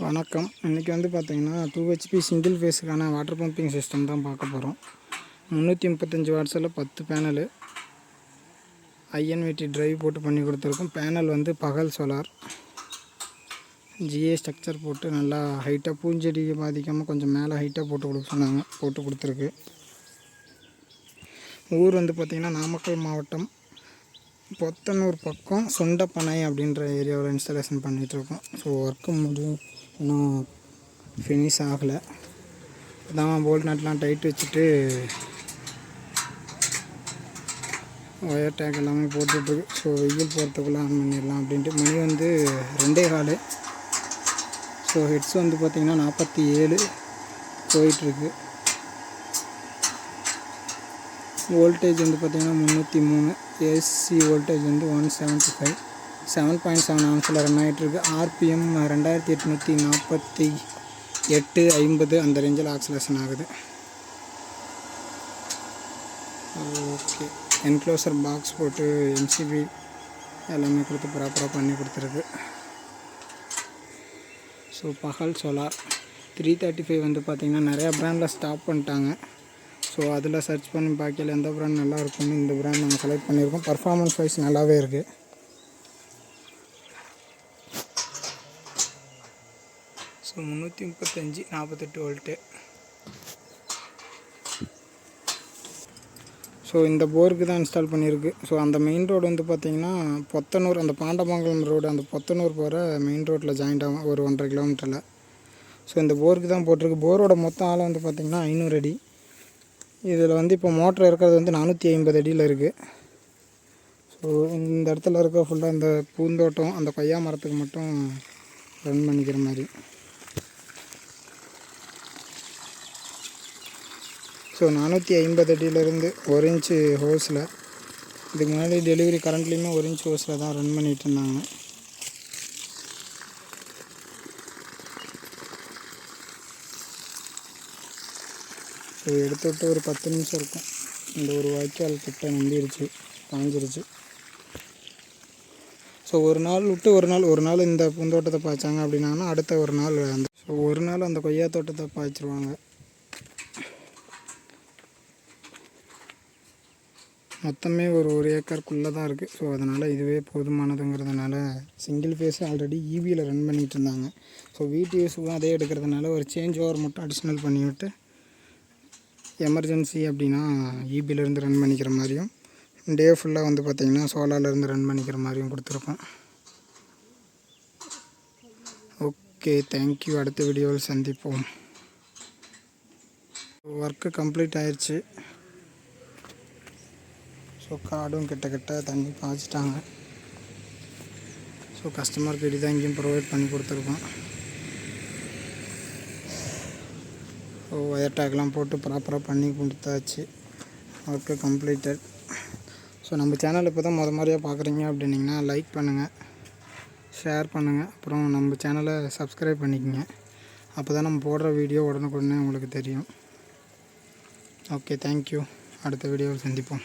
வணக்கம். இன்றைக்கி வந்து பார்த்திங்கன்னா டூ ஹெச்பி சிங்கிள் ஃபேஸுக்கான வாட்டர் பம்பிங் சிஸ்டம் தான் பார்க்க போகிறோம் முந்நூற்றி முப்பத்தஞ்சு வாட்ஸில் பத்து பேனலு ஐஎன்விடி ட்ரைவ் போட்டு பண்ணி கொடுத்துருக்கோம். பேனல் வந்து பகல் சோலார் ஜிஏ ஸ்ட்ரக்சர் போட்டு நல்லா ஹைட்டாக பூஞ்செடியை பாதிக்காமல் கொஞ்சம் மேலே ஹைட்டாக போட்டு கொடுக்க சொன்னாங்க. போட்டு கொடுத்துருக்கு. ஊர் வந்து பார்த்திங்கன்னா நாமக்கல் மாவட்டம். பொத்தனூர் பக்கம் சொண்டப்பனை அப்படின்ற ஏரியாவில் இன்ஸ்டாலேஷன் பண்ணிகிட்ருக்கோம் ஸோ ஒர்க்கு முடி இன்னும் ஃபினிஷ் ஆகலை. அதான் போல்ட் நட்லாம் டைட் வச்சுட்டு ஒயர் டேக் எல்லாமே போட்டுட்ருக்கு. ஸோ வெயில் போகிறதுக்குள்ளே ஆன் பண்ணிடலாம் அப்படின்ட்டு. மணி வந்து ரெண்டே கால். ஸோ ஹெட்ஸ் வந்து பார்த்திங்கன்னா நாற்பத்தி ஏழு போயிட்டுருக்கு வோல்டேஜ் வந்து பார்த்திங்கன்னா முந்நூற்றி மூணு. ஏசி வோல்டேஜ் வந்து one seventy five seven point seven ஆம்ஸில் run ஆகிட்டுருக்கு ஆர்பிஎம் ரெண்டாயிரத்தி எட்நூற்றி நாற்பத்தி எட்டு ஐம்பது அந்த ரேஞ்சில் ஆக்சிலேஷன் ஆகுது. ஓகே என்க்ளோசர் பாக்ஸ் போட்டு எம்சிபி எல்லாமே கொடுத்து ப்ராப்பராக பண்ணி கொடுத்துருக்கு ஸோ பகல் சோலார் த்ரீ தேர்ட்டி ஃபைவ் வந்து பார்த்திங்கன்னா நிறையா ப்ராண்டில் ஸ்டாப் பண்ணிட்டாங்க. ஸோ அதில் சர்ச் பண்ணி பார்க்கல எந்த ப்ராண்ட் நல்லா இருக்கும்னு இந்த ப்ராண்ட் நாங்கள் செலக்ட் பண்ணியிருக்கோம். பர்ஃபார்மன்ஸ் வைஸ் நல்லாவே இருக்குது ஸோ முந்நூற்றி முப்பத்தஞ்சு நாற்பத்தெட்டு வோல்ட்டு. ஸோ இந்த போருக்கு தான் இன்ஸ்டால் பண்ணியிருக்கு. ஸோ அந்த மெயின் ரோடு வந்து பார்த்திங்கன்னா பொத்தனூர் அந்த பாண்டமங்கலம் ரோடு அந்த பொத்தனூர் போகிற மெயின் ரோட்டில் ஜாயிண்ட் ஆகும். ஒரு ஒன்றரை கிலோமீட்டரில் ஸோ இந்த போருக்கு தான் போட்டிருக்கு. போரோட மொத்த ஆழம் வந்து பார்த்திங்கன்னா ஐநூறு அடி. இதில் வந்து இப்போ மோட்டர் இருக்கிறது வந்து நானூற்றி ஐம்பது அடியில் இருக்குது ஸோ இந்த இடத்துல இருக்க ஃபுல்லாக இந்த பூந்தோட்டம் அந்த கொய்யா மரத்துக்கு மட்டும் ரன் பண்ணிக்கிற மாதிரி. ஸோ நானூற்றி ஐம்பது அடியிலேருந்து ஒரு இன்ச்சு ஹோஸில் இதுக்கு முன்னாடி டெலிவரி கரண்ட்லேயுமே ஒரு இன்ச் ஹோஸில் தான் ரன் பண்ணிகிட்டு இருந்தாங்க. ஸோ எடுத்து விட்டு ஒரு பத்து நிமிஷம் இருக்கும். இந்த ஒரு வாய்க்கால் கிட்ட நம்பிருச்சு காஞ்சிருச்சு ஸோ ஒரு நாள் விட்டு ஒரு நாள் ஒரு நாள் இந்த பூந்தோட்டத்தை பாய்ச்சாங்க அப்படின்னாங்கன்னா அடுத்த ஒரு நாள் அந்த ஸோ ஒரு நாள் அந்த கொய்யா தோட்டத்தை பாய்ச்சிருவாங்க. மொத்தமே ஒரு ஒரு ஏக்கருக்குள்ளே தான் இருக்குது ஸோ அதனால் இதுவே போதுமானதுங்கிறதுனால சிங்கிள் ஃபேஸ் ஆல்ரெடி ஈபியில் ரன் பண்ணிகிட்டு இருந்தாங்க. ஸோ வீட்டு யூஸுக்கும் அதே எடுக்கிறதுனால ஒரு சேஞ்ச் ஓவர் மட்டும் அடிஷ்னல் பண்ணிவிட்டு எமர்ஜென்சி அப்படின்னா ஈபியிலேருந்து ரன் பண்ணிக்கிற மாதிரியும் டே ஃபுல்லாக வந்து பார்த்திங்கன்னா சோலாலேருந்து ரன் பண்ணிக்கிற மாதிரியும் கொடுத்துருக்கோம். ஓகே தேங்க்யூ அடுத்த வீடியோவில் சந்திப்போம். ஒர்க்கு கம்ப்ளீட் ஆயிடுச்சு ஸோ காடும் கிட்ட கிட்ட தண்ணி பாய்ச்சிட்டாங்க. ஸோ கஸ்டமருக்கு இடி தான் இங்கேயும் ப்ரொவைட் பண்ணி கொடுத்துருக்கோம். ஸோ ஒயர் டேக்லாம் போட்டு ப்ராப்பராக பண்ணி கொடுத்தாச்சு. ஒர்க்கு கம்ப்ளீட்டட் ஸோ நம்ம சேனல் இப்போ தான் முத மாதிரியாக பார்க்குறீங்க அப்படின்னிங்கன்னா லைக் பண்ணுங்கள் ஷேர் பண்ணுங்கள் அப்புறம் நம்ம சேனலை சப்ஸ்கிரைப் பண்ணிக்கோங்க. அப்போ தான் நம்ம போடுற வீடியோ உடனுக்குடனே உங்களுக்கு தெரியும். ஓகே தேங்க்யூ அடுத்த வீடியோவில் சந்திப்போம்.